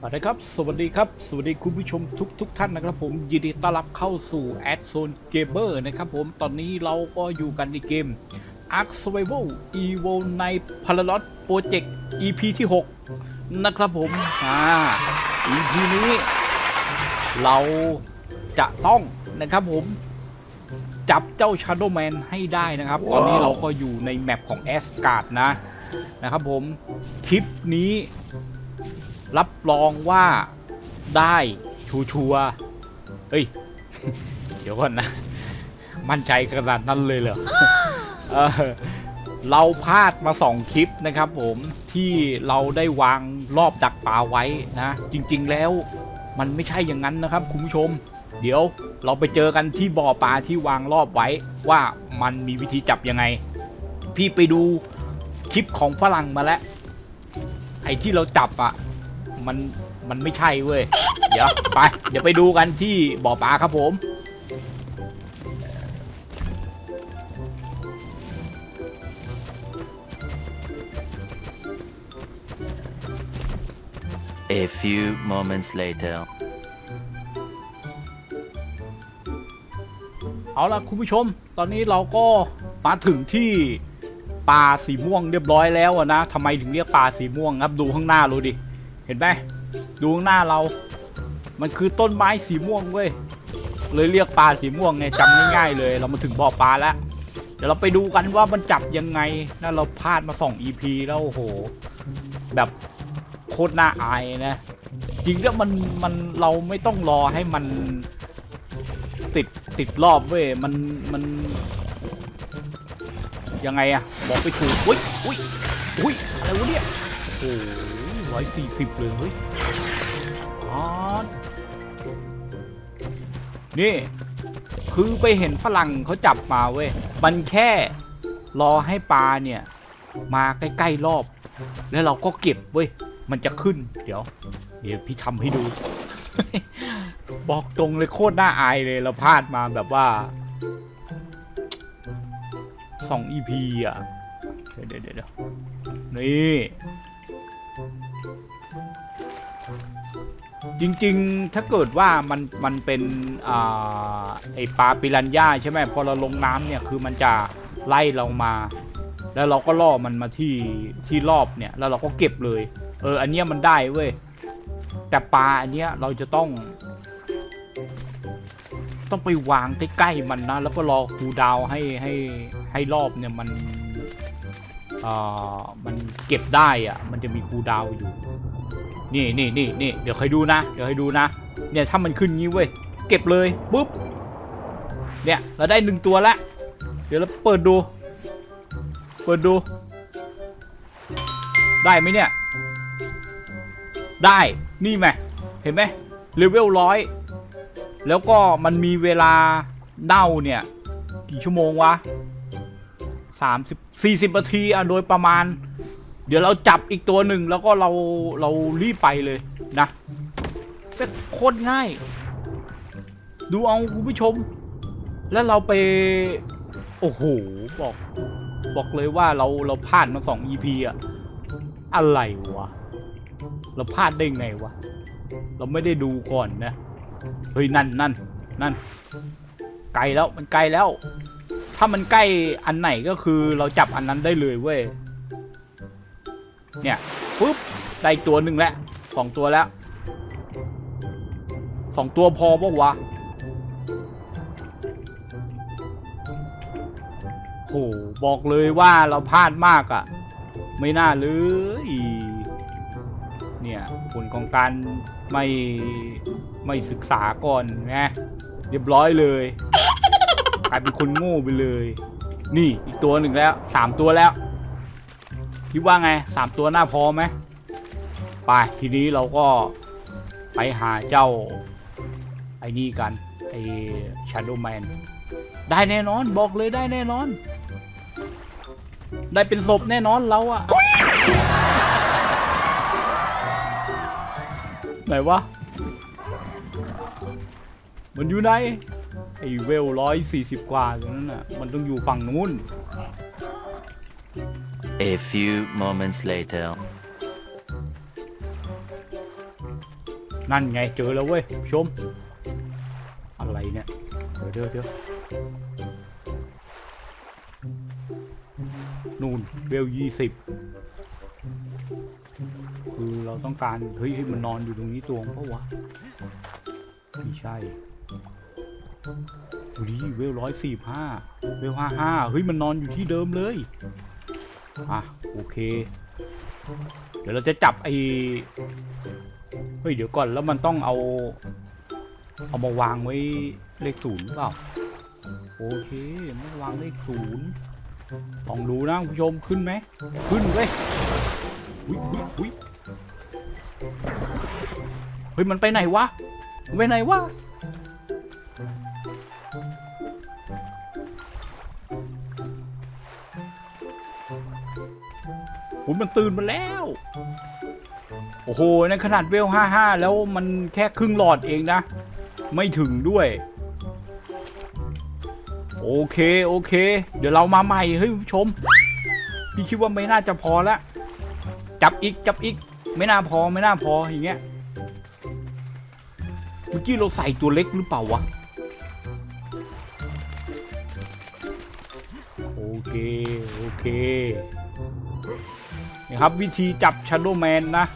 สวัสดีครับ สวัสดีครับ สวัสดีคุณผู้ชมทุกทุกท่านนะครับผมยินดีต้อนรับเข้าสู่ Ad Zone Gamer นะครับผมตอนนี้เราก็อยู่กันในเกม Ark Survival Evo ใน Paralot Project EP ที่ 6 นะครับผมอ่า EP นี้เราจะต้องนะครับผม จับเจ้า Shadow Man ให้ได้นะครับ ตอนนี้เราก็อยู่ในแมปของ a s g a r d นะนะครับผม คลิปนี้ รับรองว่าได้ชัวร์ๆเฮ้ย เดี๋ยวก่อนนะ มั่นใจขนาดนั้นเลยเหรอเออเราพลาดมาสองคลิปนะครับผมที่เราได้วางรอบดักปลาไว้นะ จริงๆแล้วมันไม่ใช่อย่างนั้นนะครับคุณผู้ชม เดี๋ยวเราไปเจอกันที่บ่อปลาที่วางรอบไว้ ว่ามันมีวิธีจับยังไง พี่ไปดูคลิปของฝรั่งมาแล้วไอ้ที่เราจับอะ มันมันไม่ใช่เว้ย เดี๋ยวไป เดี๋ยวไปดูกันที่บ่อปลาครับผม A few moments later. เอาล่ะคุณผู้ชม ตอนนี้เราก็มาถึงที่ปลาสีม่วงเรียบร้อยแล้วอะนะทำไมถึงเรียกปลาสีม่วงครับดูข้างหน้าเราดิ เห็นไหมดูข้างหน้าเรา มันคือต้นไม้สีม่วงเว้ย เลยเรียกปลาสีม่วงไงจำง่ายๆเลย เรามาถึงบ่อปลาแล้ว เดี๋ยวเราไปดูกันว่ามันจับยังไงนั่นเราพลาดมาสอง EP แล้วโอ้โห แบบโคตรน่าอายนะ จริงแล้วมันมันเราไม่ต้องรอให้มันติดติดรอบเว้ย มันมันยังไงอะบอกไปถูกอุ้ยอุ้ยอุ้ยอะไรวะเนี่ยโอ้ ร้อยสี่สิบเลยเฮ้ยอ๋อนี่ คือไปเห็นฝรั่งเขาจับมาเว้ย มันแค่รอให้ปลาเนี่ย มาใกล้ๆรอบ แล้วเราก็เก็บเว้ย มันจะขึ้น เดี๋ยว เดี๋ยวพี่ทำให้ดู บอกตรงเลยโคตรน่าอายเลย เราพลาดมาแบบว่าสอง EP อะ เดี๋ยวเดี๋ยวเดี๋ยวนี่ จริงๆ ถ้าเกิดว่ามันมันเป็นอไอปลาปิรันย่าใช่ไหมพอเราลงน้ำเนี่ยคือมันจะไล่เรามา แล้วเราก็ล่อมันมาที่ที่รอบเนี่ยแล้วเราก็เก็บเลย เออ อันเนี้ยมันได้เว้ยแต่ปลาอันเนี้ยเราจะต้อง ต้องไปวางใกล้ๆมันนะ แล้วก็รอคูดาวให้ให้ให้รอบเนี่ยมันเอ่อมันเก็บได้อะมันจะมีคูดาวอยู่ นี่นี่นี่นี่เดี๋ยวใครดูนะ เดี๋ยวใครดูนะ เนี่ยถ้ามันขึ้นงี้เว้ย เก็บเลยปุ๊บ เนี่ยเราได้หนึ่งตัวแล้วเดี๋ยวเราเปิดดู เปิดดู ได้ไหมเนี่ย ได้ นี่ไหมเห็นไหมเลเวลร้อยแล้วก็มันมีเวลาเน่าเนี่ย กี่ชั่วโมงวะสามสิบสี่สิบนาทีอะโดยประมาณ เดี๋ยวเราจับอีกตัวหนึ่งแล้วก็เราเรารีบไปเลยนะเป็นโคตรง่าย ดูเอาคุณผู้ชม แล้วเราไป โอ้โห บอก บอกเลยว่าเราเราพลาดมาสอง EP อะอะไรวะ เราพลาดได้ไงวะ เราไม่ได้ดูก่อนนะ เฮ้ย นั่นนั่นนั่นไกลแล้วมันไกลแล้ว ถ้ามันใกล้อันไหนก็คือเราจับอันนั้นได้เลยเว้ย เนี่ยปุ๊บได้ตัวหนึ่งแล้วสองตัวแล้วสองตัวพอปะวะโหบอกเลยว่าเราพลาดมากอะ่ะ ไม่น่าเลย เนี่ยผลของการไม่ไม่ศึกษาก่อนนะเรียบร้อยเลยกลายเป็นคนโง่ไปเลย นี่อีกตัวหนึ่งแล้วสามตัวแล้ว คิดว่าไงสามตัวหน้าพอไหมไปทีนี้เราก็ไปหาเจ้าไอ้นี่กันไอ้ Shadow Man ได้แน่นอนบอกเลยได้แน่นอน ได้เป็นศพแน่นอนเราอะไหนวะ มันอยู่ไหนไอ้เวลร้อยสี่สิบกว่าอย่างนั้นน่ะ มันต้องอยู่ฝั่งนู้น A few moments later. นั่นไงเจอแล้วเว้ยชม อะไรเนี่ย เดี๋ยวเดี๋ยวเดี๋ยวนู่นเวลยี่สิบคือเราต้องการเฮ้ยมันนอนอยู่ตรงนี้ตัวเพราะวะไม่ใช่ดูดิเวลร้อยสี่ห้าเวลห้าห้าเฮ้ยมันนอนอยู่ที่เดิมเลย อะโอเค เดี๋ยวเราจะจับไอ้เฮ้ยเดี๋ยวก่อนแล้วมันต้องเอา เอามาวางไว้เลขศูนย์หรือเปล่าโอเคไม่วางเลขศูนย์ลองดูนะคุณผู้ชมขึ้นไหมขึ้นเว้ยเฮ้ยมันไปไหนวะไปไหนวะ โอ้ยมันตื่นมาแล้ว โอ้โหในขนาดเวลห้าห้าแล้วมันแค่ครึ่งหลอดเองนะ ไม่ถึงด้วย โอเค โอเค เดี๋ยวเรามาใหม่เฮ้ยผู้ชม พี่คิดว่าไม่น่าจะพอละ จับอีก จับอีก ไม่น่าพอ ไม่น่าพอ อย่างเงี้ย เมื่อกี้เราใส่ตัวเล็กหรือเปล่าวะโอเค โอเค นี่ครับวิธีจับช a โดแมนนะ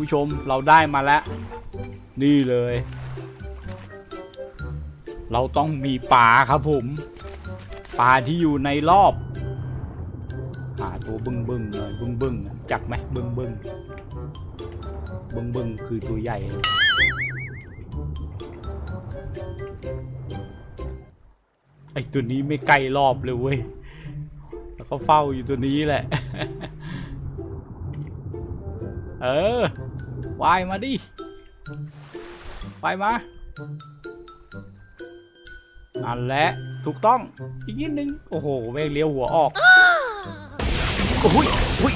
ผู้ชมเราได้มาแล้ว นี่เลย เราต้องมีปลาครับผมปลาที่อยู่ในรอบหาตัวบึ้งบึ้งๆเลยบึ้งบึ้งๆจักไหมบึ้งบึ้งบึ้งบึ้งๆคือตัวใหญ่ไอตัวนี้ไม่ใกล้รอบเลยเว้ยแล้วก็เฝ้าอยู่ตัวนี้แหละ เออวายมาดิไปมานั่นแหละถูกต้องอีกนิดนึง โอ้โหแม่งเลี้ยวหัวออกโอ้ยโอ้ย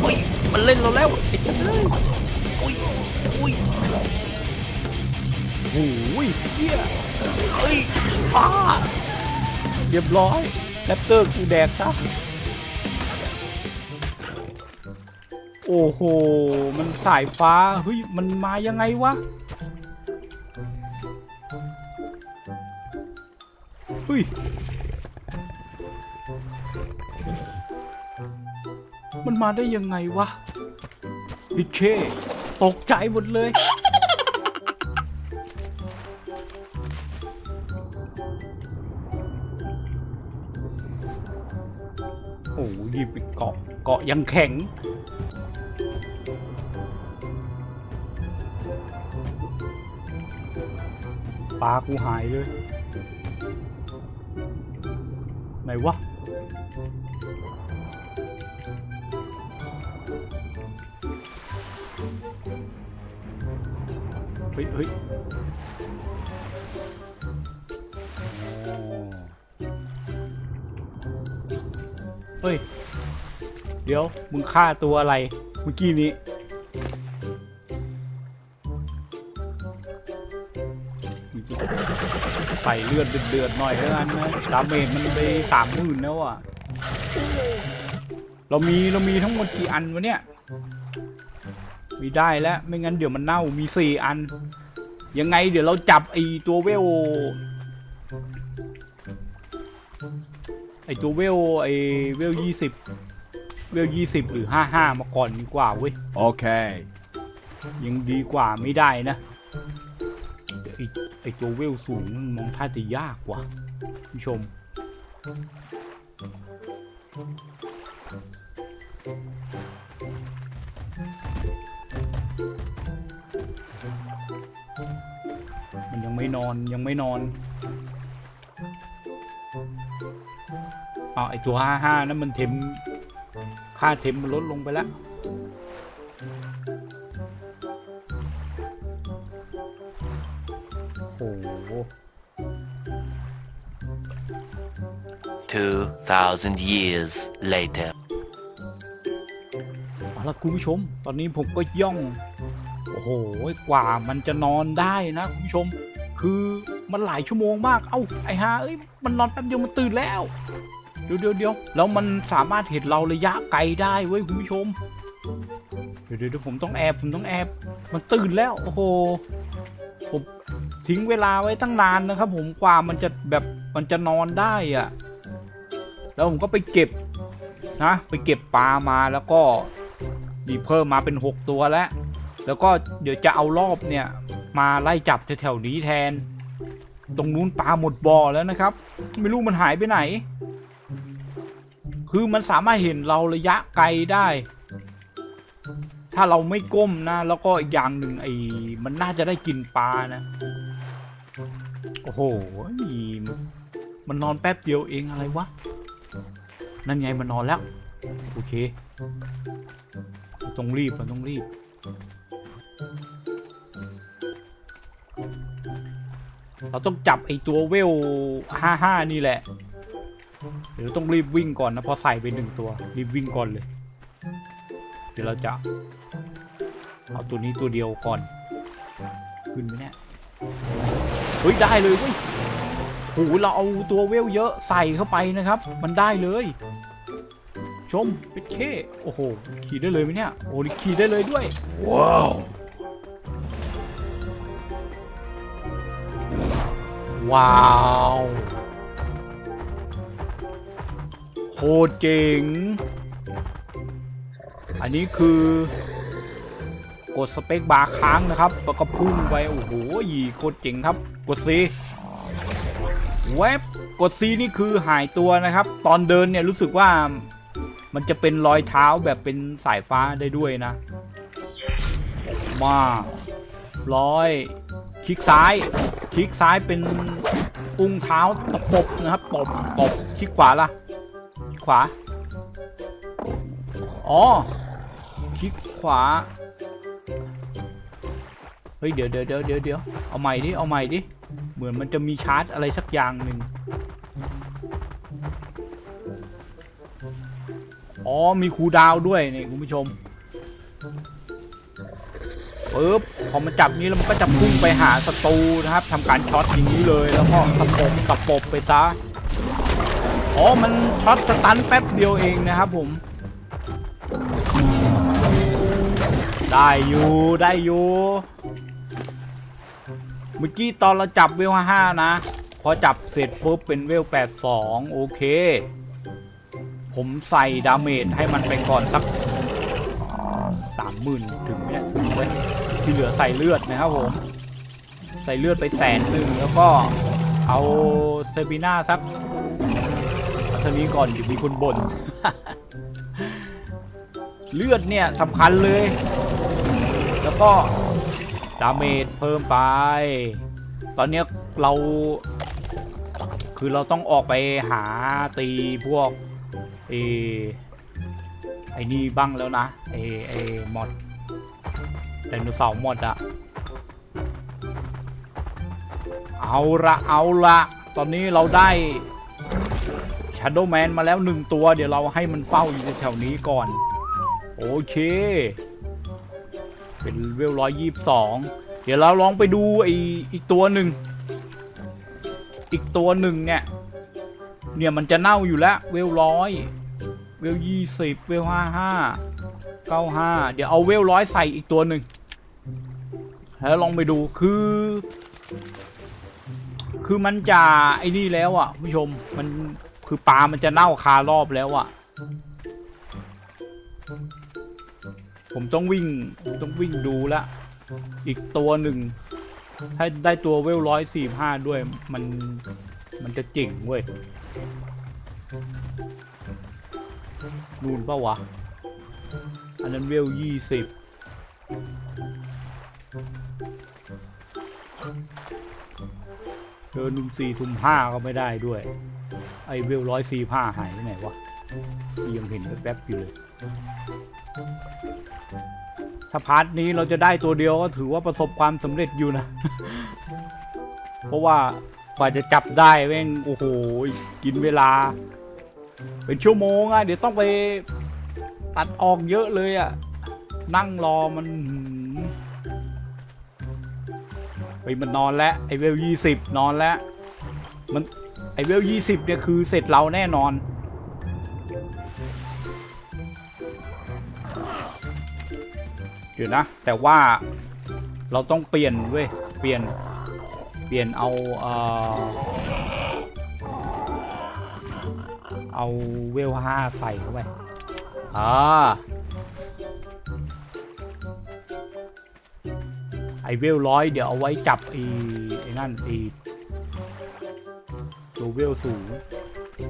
โอ้ยมันเล่นเราแล้วไอ้สัตว์เลยโอ้ยโอ้ยโอ้ยเฮียเฮ้ยอ้าเรียบร้อยแรปเตอร์กูแดกซะ โอ้โห มันสายฟ้า เฮ้ย มันมายังไงวะ เฮ้ย มันมาได้ยังไงวะพิเค ตกใจหมดเลย โอ้ยไปเกาะ เกาะยังแข็ง ปลากูหายเลย ไหนวะ เฮ้ยเฮ้ยเฮ้ย เดี๋ยว มึงฆ่าตัวอะไร เมื่อกี้นี้ ใส่เลือดเดือดๆหน่อยเท่านั้นนะดาเมจมันไปสามหมื่นแล้วอะ เรามีเรามีทั้งหมดกี่อันวะเนี่ย มีได้แล้วไม่งั้นเดี๋ยวมันเน่ามีสี่อัน ยังไงเดี๋ยวเราจับไอตัวเวลไอตัวเวลไอเวลยี่สิบเวลยี่สิบหรือห้าห้ามาก่อนดีกว่าเว้ย Okay. ยังดีกว่าไม่ได้นะเดี๋ยว ไอไอตัวเวลสูงมันมองท่าจะยากกว่าผู้ชม มันยังไม่นอนยังไม่นอนอ้าไอตัวห้าห้านั้นมันเทมค่าเทมมันลดลงไปแล้ว 2,000 years later. เอาละคุณผู้ชม ตอนนี้ผมก็ย่อง โอ้โห กว่ามันจะนอนได้นะคุณผู้ชม คือมันหลายชั่วโมงมาก เอ้า ไอ้ฮาเอ้ย มันนอนแป๊บเดียวมันตื่นแล้ว เดี๋ยวเดี๋ยวเดี๋ยวแล้วมันสามารถเห็นเราระยะไกลได้เว้ยคุณผู้ชมดี๋ยวเดี๋ยวเดี๋ยวผมต้องแอบ ผมต้องแอบ มันตื่นแล้ว โอ้โห ผมทิ้งเวลาไว้ตั้งนานนะครับผม กว่ามันจะแบบ มันจะนอนได้อะ แล้วผมก็ไปเก็บนะไปเก็บปลามาแล้วก็นี่เพิ่มมาเป็นหกตัวแล้ว แล้วก็เดี๋ยวจะเอารอบเนี่ยมาไล่จับแถวๆนี้แทน ตรงนู้นปลาหมดบ่อแล้วนะครับ ไม่รู้มันหายไปไหน คือมันสามารถเห็นเราระยะไกลได้ ถ้าเราไม่ก้มนะ แล้วก็อีกอย่างหนึ่งไอ้มันน่าจะได้กินปลานะโอ้โหมันนอนแป๊บเดียวเองอะไรวะ นั่นไงมันนอนแล้ว โอเคต้องรีบมันต้องรีบ เราต้องจับไอตัวเวลห้าห้านี่แหละเดี๋ยวต้องรีบวิ่งก่อนนะพอใส่ไปหนึ่งตัว รีบวิ่งก่อนเลย เดี๋ยวเราจะ เอาตัวนี้ตัวเดียวก่อน ขึ้นไหมเนี่ย เฮ้ย ได้เลยเว้ย หเราเอาตัวเวลเยอะใส่เข้าไปนะครับ มันได้เลย ชมเป็นเคโอ้โหขี่ได้เลยไหมเนี่ยโอ้นี่ขี่ได้เลยด้วย ว้าวว้าวโคตรเจ๋งอันนี้คือกดสเปคบาร์ค้างนะครับแล้วก็พุ่งไปโอ้โหโคตรเจ๋งครับ กด C เว็บกด C นี่คือหายตัวนะครับ ตอนเดินเนี่ยรู้สึกว่ามันจะเป็นรอยเท้าแบบเป็นสายฟ้าได้ด้วยนะ มาร้อยคลิกซ้าย คลิกซ้ายเป็นอุ้งเท้าตะปบนะครับตบตบคลิกขวาล่ะคลิกขวา อ๋อคลิกขวา เฮ้ยเดี๋ยวเดี๋ยวเดี๋ยวเดี๋ยวเดี๋ยวเอาใหม่ดิ เอาใหม่ดิ เหมือนมันจะมีชาร์จอะไรสักอย่างหนึ่งอ๋อมีคูดาวด้วยนี่คุณผู้ชมปึ๊บพอมันจับนี้แล้วมันก็จะพุ่งไปหาศัตรูนะครับทำการช็อตอย่างนี้เลยแล้วก็ตะปบตะปบไปซะอ๋อมันช็อตสตันแป๊บเดียวเองนะครับผม ได้อยู่ได้อยู่ เมื่อกี้ตอนเราจับเวลห้านะ พอจับเสร็จปุ๊บเป็นเวลแปดสองโอเค ผมใส่ดาเมจให้มันไปก่อนสักสามหมื่นถึงไหมเนี่ยถึงเว้ยที่เหลือใส่เลือดนะครับผม ใส่เลือดไปแสนหนึ่งแล้วก็เอาเซบีน่าสักเอาท่านี้ก่อนอยู่มีคนบ่นเลือดเนี่ยสำคัญเลย แล้วก็ ดาเมจเพิ่มไป ตอนนี้เรา คือเราต้องออกไปหาตีพวกไอ้ไอ้นี่บ้างแล้วนะไอ้ไอ้มอดไดโนเสาร์มอดอะเอาละเอาละตอนนี้เราได้ Shadow Man มาแล้วหนึ่งตัว เดี๋ยวเราให้มันเฝ้าอยู่แถวนี้ก่อน โอเค เป็นเวลร้อยยี่สองเดี๋ยวเราลองไปดูไออีกตัวหนึ่ง อีกตัวหนึ่งเนี่ย เนี่ยมันจะเน่าอยู่แล้ว เวลร้อย เวลยี่สิบเวลห้าห้าเก้าห้าเดี๋ยวเอาเวลร้อยใส่อีกตัวหนึ่งแล้วลองไปดูคือ คือมันจะไอ้นี่แล้วอะผู้ชมมันคือปลามันจะเน่าคารอบแล้วอะ ผมต้องวิ่งต้องวิ่งดูละอีกตัวหนึ่ง ถ้าได้ตัวเวลร้อยสี่ห้าด้วยมันมันจะเจ๋งเว้ยนูนปะวะ อันนั้นเวลยี่สิบเดินนุ่มสี่ทุ่มห้าก็ไม่ได้ด้วย ไอเวลร้อยสี่ห้าหายไปไหนวะยังเห็นแป๊บๆอยู่เลย ถ้าพาร์ทนี้เราจะได้ตัวเดียวก็ถือว่าประสบความสำเร็จอยู่นะ เพราะว่ากว่าจะจับได้แม่งโอ้โหกินเวลา เป็นชั่วโมงอะเดี๋ยวต้องไปตัดออกเยอะเลยอะนั่งรอมันไปมันนอนแล้วไอเวลยี่สิบนอนแล้วมันไอเวลยี่สิบเนี่ยคือเสร็จเราแน่นอน โดี๋ยวนะ แต่ว่าเราต้องเปลี่ยนเว้ย เปลี่ยน เปลี่ยนเอา เอ่อ เอาเวลห้าใส่เข้าไป อ่า ไอเวลร้อยเดี๋ยวเอาไว้จับไอไอ้นั่นไอตัวเวลสูง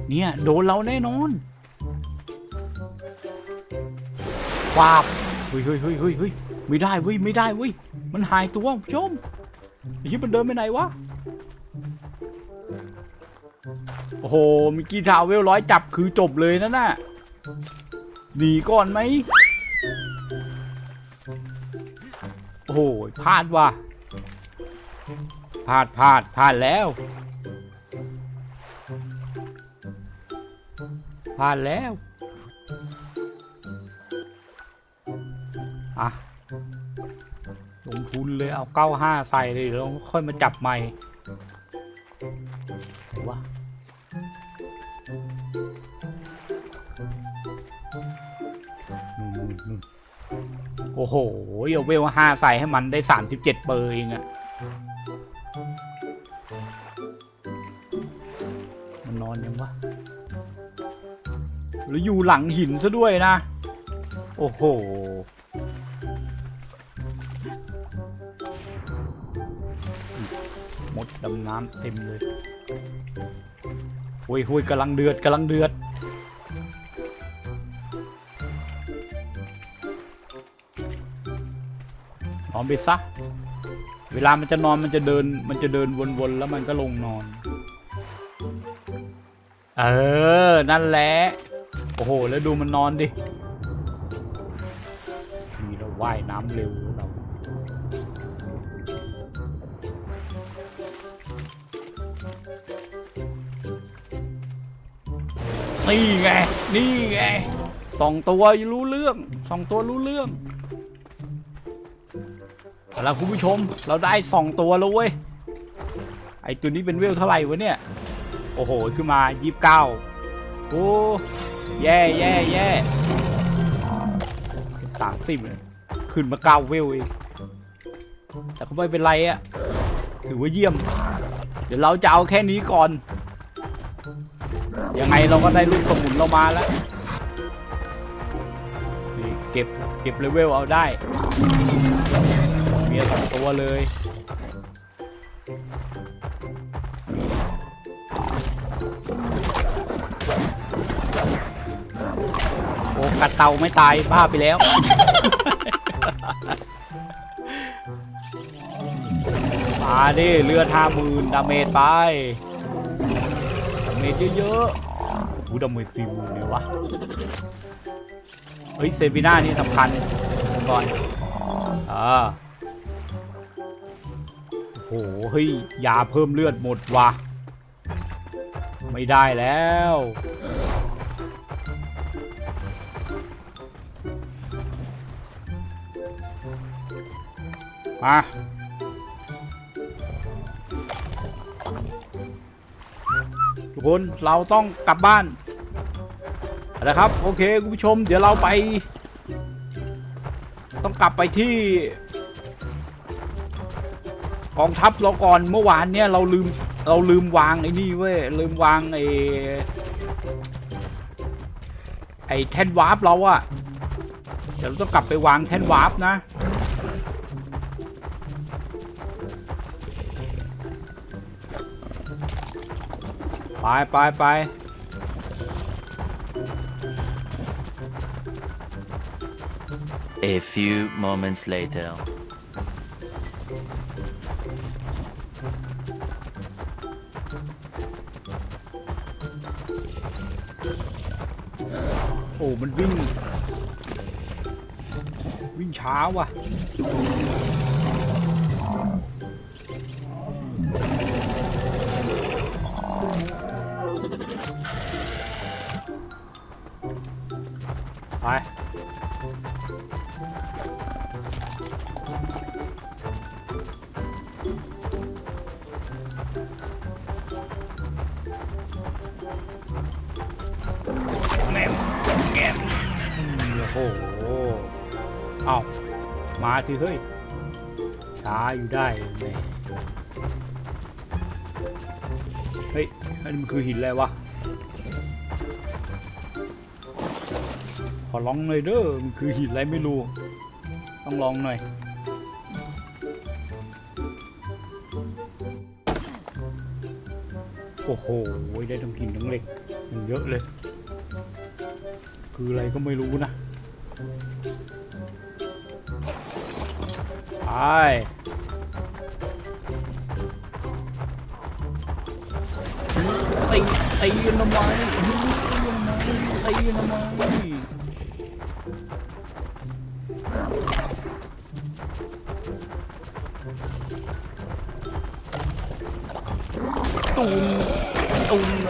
เนี่ย โดนเราแน่นอนปาบ เฮ้ยเฮ้ยเฮ้ยเฮ้ยเฮ้ยไม่ได้เว้ยไม่ได้เว้ยมันหายตัวผู้ชมไอ้ที่มันเดินไปไหนวะโอ้โหมิกี้ทาวเวลร้อยจับคือจบเลยนั่นน่ะหนีก่อนไหมโอ้โหพลาดว่ะพลาดพลาดพลาดแล้วพลาดแล้ว อะลงทุนเลยเอาเก้าห้าใส่เลยแล้วค่อยมาจับใหม่ไหนวะโอ้โหเอาเวลห้าใส่ให้มันได้สามสิบเจ็ดเปอร์เองอะมันนอนยังวะหรืออยู่หลังหินซะด้วยนะ โอ้โห ดำน้ำเต็มเลยหุยหุยกำลังเดือดกำลังเดือด นอนไปซะ เวลามันจะนอนมันจะเดิน มันจะเดินวนๆแล้วมันก็ลงนอน เออ นั่นแหละ โอ้โห แล้วดูมันนอนดิมีเราว่ายน้ำเร็วเรา นี่ไง นี่ไงสองตัวรู้เรื่องสองตัวรู้เรื่องเอาละคุณผู้ชม เราได้สองตัวแล้วเว้ย ไอตัวนี้เป็นเวลเท่าไหร่วะเนี่ย โอ้โห ขึ้นมายี่สิบเก้าโอ้แย่แย่แย่สามสิบขึ้นมาเก้าเวลเองแต่ก็ไม่เป็นไรอะถือว่าเยี่ยม เดี๋ยวเราจะเอาแค่นี้ก่อน ยังไงเราก็ได้ลูกสมุนเรามาแล้วนี่เก็บเก็บเลเวลเอาได้เมียสองตัวเลยโอ้กัดเตาไม่ตายบ้าไปแล้วมาดิเลือดห้าหมื่นดาเมจไป เมจเยอะๆอู้ดาเมจสี่หมื่นเลยวะ เฮ้ยเซฟิน่านี่สำคัญก่อนอ่าโอ้โหเฮ้ยยาเพิ่มเลือดหมดวะไม่ได้แล้วมา กคนเราต้องกลับบ้านนะครับโอเคคุณผู้ชม เดี๋ยวเราไป ต้องกลับไปที่กองทัพเราก่อนเมื่อวานเนี่ยเราลืมเราลืมวางไอ้นี่เว้ยลืมวางไอ้ไอ้แท่นวาร์ปเราอะเดี๋ยวเราต้องกลับไปวางแท่นวาร์ปนะ ไปไปไป A few moments later. โอ้ มันวิ่ง วิ่งช้าว่ะ เฮ้ยอันนี้มันคือหินอะไรวะ ขอลองหน่อยเด้อ มันคือหินอะไรไม่รู้ ต้องลองหน่อย โอ้โห ได้ทั้งหินทั้งเหล็ก มันเยอะเลย คืออะไรก็ไม่รู้นะ ไป ตีนทำไมตีนทำไมตีกันทำไมตุนตุน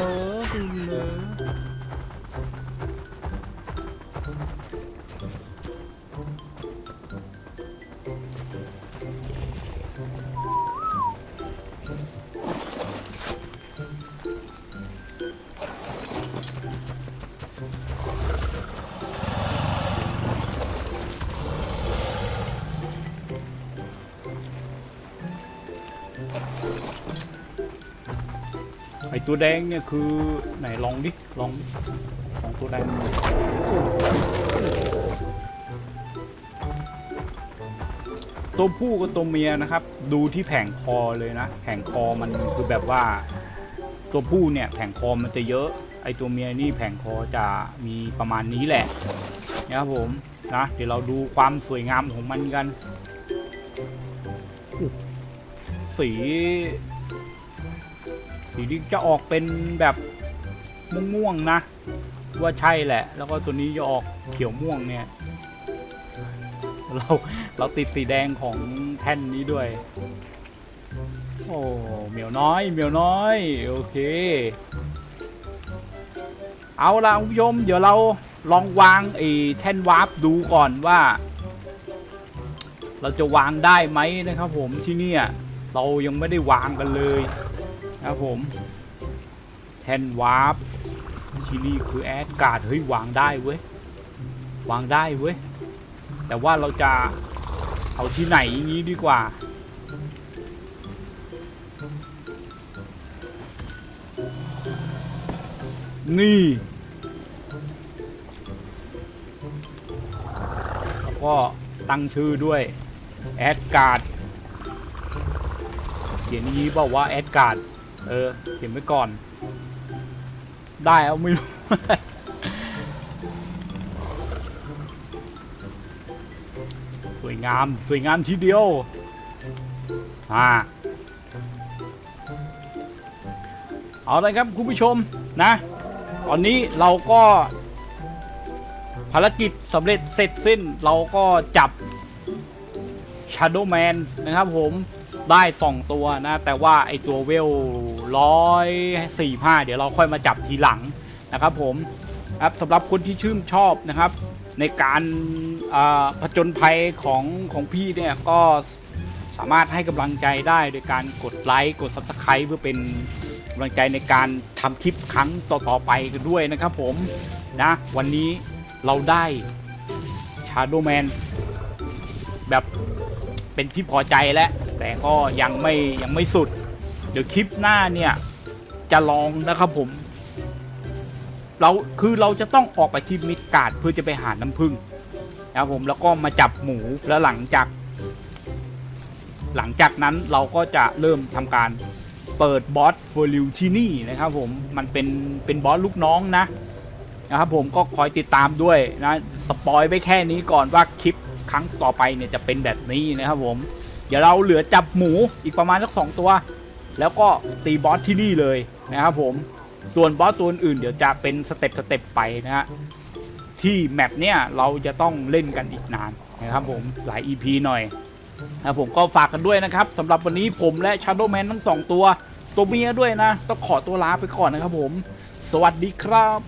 ตัวแดงเนี่ยคือไหนลองดิลองลองตัวแดงตัวผู้กับตัวเมียนะครับ ดูที่แผงคอเลยนะ แผงคอมันคือแบบว่า ตัวผู้เนี่ยแผงคอมันจะเยอะ ไอตัวเมียนี่แผงคอจะมีประมาณนี้แหละนะครับผมนะเดี๋ยวเราดูความสวยงามของมันกัน สี สีนี้จะออกเป็นแบบม่วงๆนะ ว่าใช่แหละ แล้วก็ตัวนี้จะออกเขียวม่วงเนี่ยเราเราติดสีแดงของแท่นนี้ด้วย โอ้เหมียวน้อยเหมียวน้อย โอเค เอาละคุณผู้ชม เดี๋ยวเราลองวางไอ้แท่นวาร์ปดูก่อนว่า เราจะวางได้ไหมนะครับผมที่เนี่ยเรายังไม่ได้วางกันเลย ครับผม แทนวาร์ปที่นี่คือแอดการ์ดเฮ้ยวางได้เว้ยวางได้เว้ย แต่ว่าเราจะเอาที่ไหนอย่างนี้ดีกว่า นี่ แล้วก็ตั้งชื่อด้วยแอดการ์ดเขียนนี้บอกว่าแอดการ์ด เออเขียนไว้ก่อน ได้เอาไม่รู้ สวยงาม สวยงามทีเดียว อ่า เอาเลยครับคุณผู้ชมนะ ตอนนี้เราก็ภารกิจสำเร็จเสร็จสิ้นเราก็จับ Shadow Man นะครับผม ได้สองตัวนะ แต่ว่าไอตัวเวลร้อยสี่ห้าเดี๋ยวเราค่อยมาจับทีหลังนะครับผมครับสำหรับคนที่ชื่นชอบนะครับ ในการผจญภัยของของพี่เนี่ยก็สามารถให้กำลังใจได้โดยการกดไลค์กด Subscribe เพื่อเป็นกำลังใจในการทำคลิปครั้งต่อๆไปกันด้วยนะครับผมนะวันนี้เราได้ Shadow Man แบบเป็นที่พอใจแล้ว แต่ก็ยังไม่ยังไม่สุด เดี๋ยวคลิปหน้าเนี่ยจะลองนะครับผม เราคือเราจะต้องออกไปที่มิดการ์ดเพื่อจะไปหาน้ำผึ้งนะครับผมแล้วก็มาจับหมูแล้วหลังจาก หลังจากนั้นเราก็จะเริ่มทำการเปิดบอสโฟลิวที่นี่นะครับผมมันเป็นเป็นบอสลูกน้องนะนะครับผมก็คอยติดตามด้วยนะสปอยไปแค่นี้ก่อนว่าคลิปครั้งต่อไปเนี่ยจะเป็นแบบนี้นะครับผม เดี๋ยวเราเหลือจับหมูอีกประมาณสักสองตัว แล้วก็ตีบอสที่นี่เลยนะครับผมส่วนบอสตัวอื่นเดี๋ยวจะเป็นสเต็ปสเต็ปไปนะฮะที่แมปเนี่ยเราจะต้องเล่นกันอีกนานนะครับผมหลาย EP หน่อยนะผมก็ฝากกันด้วยนะครับสำหรับวันนี้ผมและ Shadow Man ทั้งสองตัว ตัวเมียด้วยนะ ต้องขอตัวลาไปก่อนนะครับผม สวัสดีครับ